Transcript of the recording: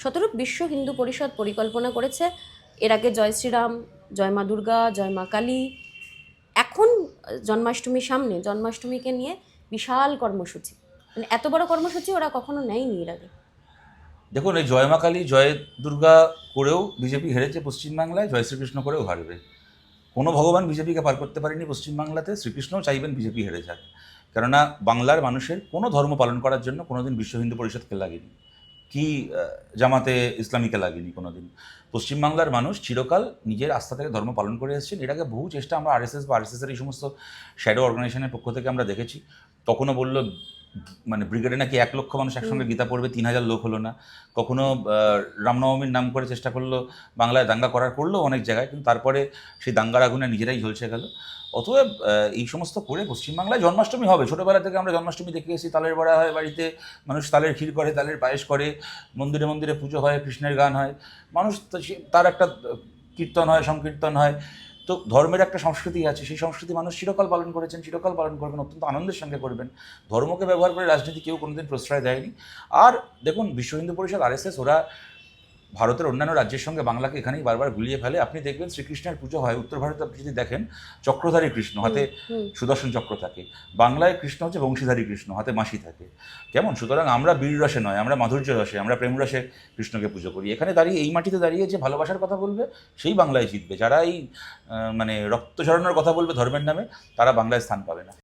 শতরূপ বিশ্ব হিন্দু পরিষদ পরিকল্পনা করেছে। এর আগে জয় শ্রীরাম, জয় মা দুর্গা, জয় মা কালী। এখন জন্মাষ্টমী সামনে জন্মাষ্টমীকে নিয়ে বিশাল কর্মসূচি। মানে এত বড় কর্মসূচি ওরা কখনো নেয়নি এর আগে। দেখুন, এই জয় মা কালী, জয় দুর্গা করেও বিজেপি হেরেছে পশ্চিমবাংলায়, জয় শ্রীকৃষ্ণ করেও হারবে। কোনো ভগবান বিজেপিকে পার করতে পারেনি পশ্চিমবাংলাতে, শ্রীকৃষ্ণও চাইবেন বিজেপি হেরে যাক। কেননা বাংলার মানুষের কোনো ধর্ম পালন করার জন্য কোনোদিন বিশ্ব হিন্দু পরিষদকে লাগেনি। কি জামাতে ইসলামীকে লাগেনি কোনোদিন? পশ্চিমবাংলার মানুষ চিরকাল নিজের আস্থা থেকে ধর্ম পালন করে এসেছেন। এটাকে বহু চেষ্টা আমরা আরএসএস বা আরএসএসের এই সমস্ত শ্যাডো অর্গানাইজেশনের পক্ষ থেকে আমরা দেখেছি। তখনও বলল মানে ব্রিগেডে নাকি এক লক্ষ মানুষ একসঙ্গে গীতা পড়বে তিন হাজার লোক হলো না। কখনো রামনবমীর নাম করে চেষ্টা করল বাংলায় দাঙ্গা করার করল অনেক জায়গায় কিন্তু তারপরে সেই দাঙ্গার আগুনে নিজেরাই ঝলসে গেল। অতএব এই সমস্ত করে পশ্চিমবাংলায় জন্মাষ্টমী হবে। ছোটোবেলা থেকে আমরা জন্মাষ্টমী দেখে এসেছি তালের বড়া হয় বাড়িতে মানুষ তালের ক্ষীর করে তালের পায়েস করে মন্দিরে মন্দিরে পুজো হয় কৃষ্ণের গান হয়। মানুষ তার একটা কীর্তন হয় সংকীর্তন হয়। তো ধর্মের একটা সংস্কৃতি আছে, সেই সংস্কৃতি মানুষ চিরকাল পালন করেছেন, চিরকাল পালন করবেন, অত্যন্ত আনন্দের সঙ্গে করবেন। ধর্মকে ব্যবহার করে রাজনীতি কেউ কোনোদিন প্রশ্রয় দেয়নি। আর দেখুন, বিশ্ব হিন্দু পরিষদ, আরএসএস ওরা ভারতের অন্যান্য রাজ্যের সঙ্গে বাংলাকে এখানেই বারবার গুলিয়ে ফেলে। আপনি দেখবেন শ্রীকৃষ্ণের পুজো হয় উত্তর ভারতে আপনি যদি দেখেন চক্রধারী কৃষ্ণ হাতে সুদর্শন চক্র থাকে। বাংলায় কৃষ্ণ হচ্ছে বংশীধারী কৃষ্ণ হাতে মাসি থাকে। কেমন? সুতরাং আমরা বীর রসে নয় আমরা মাধুর্য রসে আমরা প্রেম রসে কৃষ্ণকে পুজো করি। এখানে দাঁড়িয়ে এই মাটিতে দাঁড়িয়ে যে ভালোবাসার কথা বলবে সেই বাংলায় জিতবে। যারা এই মানে রক্ত ঝরানোর কথা বলবে ধর্মের নামে তারা বাংলায় স্থান পাবে না।